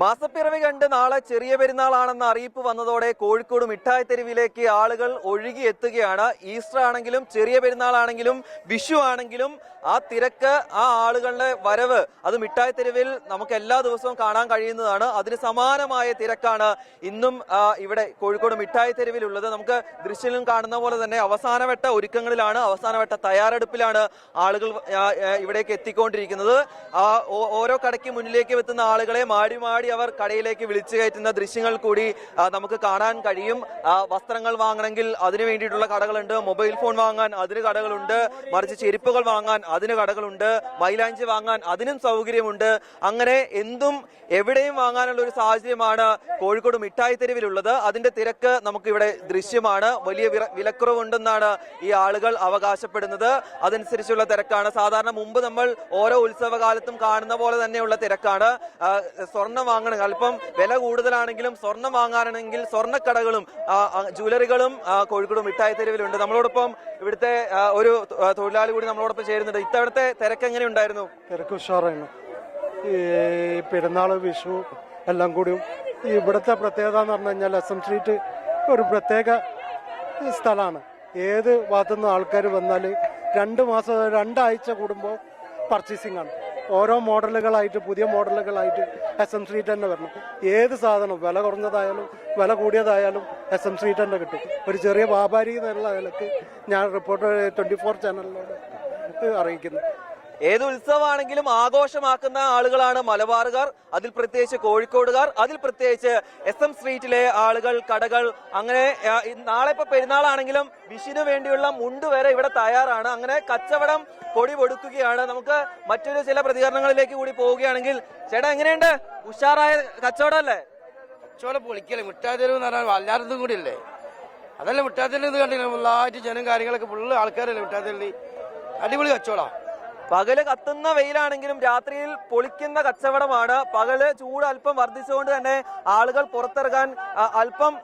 മാസപ്പിറവി കണ്ട് നാളെ ചെറിയ പെരുന്നാളാണെന്ന അറിയിപ്പ് വന്നതോടെ കോഴിക്കോട് മിഠായി തെരുവിലേക്ക് ആളുകൾ ഒഴുകി എത്തുകയാണ് ഈസ്റ്റർ ആണെങ്കിലും ചെറിയ പെരുന്നാളാണെങ്കിലും വിഷു ആണെങ്കിലും ആ തിരക്ക് ആ ആളുകളുടെ വരവ് അത് മിഠായി തെരുവിൽ നമുക്ക് എല്ലാ ദിവസവും കാണാൻ കഴിയുന്നതാണ്. അതിന് സമാനമായ തിരക്കാണ് ഇന്നും ഇവിടെ കോഴിക്കോട് മിഠായി തെരുവിലുള്ളത്. നമുക്ക് ദൃശ്യം കാണുന്ന പോലെ തന്നെ അവസാനവട്ട ഒരുക്കങ്ങളിലാണ് അവസാനവട്ട തയ്യാറെടുപ്പിലാണ് ആളുകൾ ഇവിടേക്ക് എത്തിക്കൊണ്ടിരിക്കുന്നത്. ഓരോ കടയ്ക്ക് മുന്നിലേക്ക് എത്തുന്ന ആളുകളെ മാടി മാടി അവർ കടയിലേക്ക് വിളിച്ചു കയറ്റുന്ന ദൃശ്യങ്ങൾ കൂടി നമുക്ക് കാണാൻ കഴിയും. വസ്ത്രങ്ങൾ വാങ്ങണമെങ്കിൽ അതിനു വേണ്ടിയിട്ടുള്ള കടകളുണ്ട്. മൊബൈൽ ഫോൺ വാങ്ങാൻ അതിന് കടകളുണ്ട്. മറിച്ച് ചെരുപ്പുകൾ വാങ്ങാൻ അതിന് കടകളുണ്ട്. മൈലാഞ്ചി വാങ്ങാൻ അതിനും സൗകര്യമുണ്ട്. അങ്ങനെ എന്തും എവിടെയും വാങ്ങാനുള്ള ഒരു സാഹചര്യമാണ് കോഴിക്കോട് മിഠായി തെരുവിലുള്ളത്. അതിന്റെ തിരക്ക് നമുക്ക് ഇവിടെ ദൃശ്യമാണ്. വലിയ വിലക്കുറവുണ്ടെന്നാണ് ഈ ആളുകൾ അവകാശപ്പെടുന്നത്. അതനുസരിച്ചുള്ള തിരക്കാണ്. സാധാരണ മുമ്പ് നമ്മൾ ഓരോ ഉത്സവകാലത്തും കാണുന്ന പോലെ തന്നെയുള്ള തിരക്കാണ്. ആ, സ്വർണം വാങ്ങണം. അല്പം വില കൂടുതലാണെങ്കിലും സ്വർണം വാങ്ങാനാണെങ്കിൽ സ്വർണക്കടകളും ജുവലറികളും കോഴിക്കോടും മിഠായി തെരുവിലുണ്ട്. നമ്മളോടൊപ്പം ഇവിടുത്തെ ഒരു തൊഴിലാളി കൂടി നമ്മളോടൊപ്പം ചേരുന്നുണ്ട്. ഇത്തവണത്തെ തിരക്ക് എങ്ങനെ ഉണ്ടായിരുന്നു? തിരക്ക് ഉഷാറായിരുന്നു. ഈ പെരുന്നാൾ വിഷു എല്ലാം കൂടിയും ഇവിടുത്തെ പ്രത്യേകത എന്ന് പറഞ്ഞു കഴിഞ്ഞാൽ എസ് എം സ്ട്രീറ്റ് ഒരു പ്രത്യേക സ്ഥലമാണ്. ഏത് ഭാഗത്തുനിന്ന് ആൾക്കാർ വന്നാൽ രണ്ട് മാസം രണ്ടാഴ്ച കൂടുമ്പോൾ പർച്ചേസിംഗ് ആണ്. ഓരോ മോഡലുകളായിട്ട് പുതിയ മോഡലുകളായിട്ട് എസ് എം സ്ട്രീറ്റ് തന്നെ വരണം. ഏത് സാധനവും വില കുറഞ്ഞതായാലും വില കൂടിയതായാലും എസ് എം സ്ട്രീറ്റ് തന്നെ കിട്ടും. ഒരു ചെറിയ വ്യാപാരി എന്നുള്ള നിലയ്ക്ക് ഞാൻ റിപ്പോർട്ടർ ട്വന്റി ഫോർ ചാനലിനോട് അറിയിക്കുന്നു. ഏത് ഉത്സവമാണെങ്കിലും ആഘോഷമാക്കുന്ന ആളുകളാണ് മലബാറുകാർ അതിൽ പ്രത്യേകിച്ച് കോഴിക്കോടുകാർ അതിൽ പ്രത്യേകിച്ച് എസ് എം സ്ട്രീറ്റിലെ ആളുകൾ കടകൾ അങ്ങനെ നാളെ ഇപ്പൊ പെരുന്നാളാണെങ്കിലും വിഷിന് വേണ്ടിയുള്ള മുണ്ട് വരെ ഇവിടെ തയ്യാറാണ്. അങ്ങനെ കച്ചവടം പൊടി പൊടുക്കുകയാണ്. നമുക്ക് മറ്റൊരു ചില പ്രതികരണങ്ങളിലേക്ക് കൂടി പോവുകയാണെങ്കിൽ ചേട്ടാ എങ്ങനെയുണ്ട്? ഉഷാറായ കച്ചവടം അല്ലേ കച്ചവടം പൊളിക്കല്ലേ മിഠായിത്തെരുവ് എന്ന് പറഞ്ഞാൽ വല്ലാത്തതും കൂടി അല്ലേ അതല്ലേ ഇത് കണ്ടില്ല? ഫുള്ളായിട്ട് ജനം കാര്യങ്ങളൊക്കെ ഫുള്ള് ആൾക്കാരല്ലേ മിഠായിത്തെരുവ് അടിപൊളി കച്ചവടാ. പകൽ കത്തുന്ന വെയിലാണെങ്കിലും രാത്രിയിൽ പൊളിക്കുന്ന കച്ചവടമാണ്. പകൽ ചൂട് അല്പം വർദ്ധിച്ചുകൊണ്ട് തന്നെ ആളുകൾ പുറത്തിറങ്ങാൻ അല്പം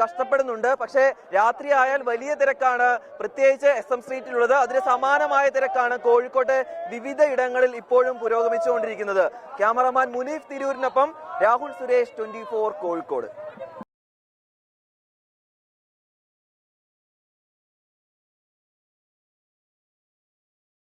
കഷ്ടപ്പെടുന്നുണ്ട്. പക്ഷേ രാത്രി ആയാൽ വലിയ തിരക്കാണ്. പ്രത്യേകിച്ച് എസ് എം സ്ട്രീറ്റിലുള്ളത്. അതിന് സമാനമായ തിരക്കാണ് കോഴിക്കോട്ടെ വിവിധ ഇടങ്ങളിൽ ഇപ്പോഴും പുരോഗമിച്ചുകൊണ്ടിരിക്കുന്നത്. ക്യാമറമാൻ മുനീഫ് തിരൂരിനൊപ്പം രാഹുൽ സുരേഷ് ട്വന്റി കോഴിക്കോട്.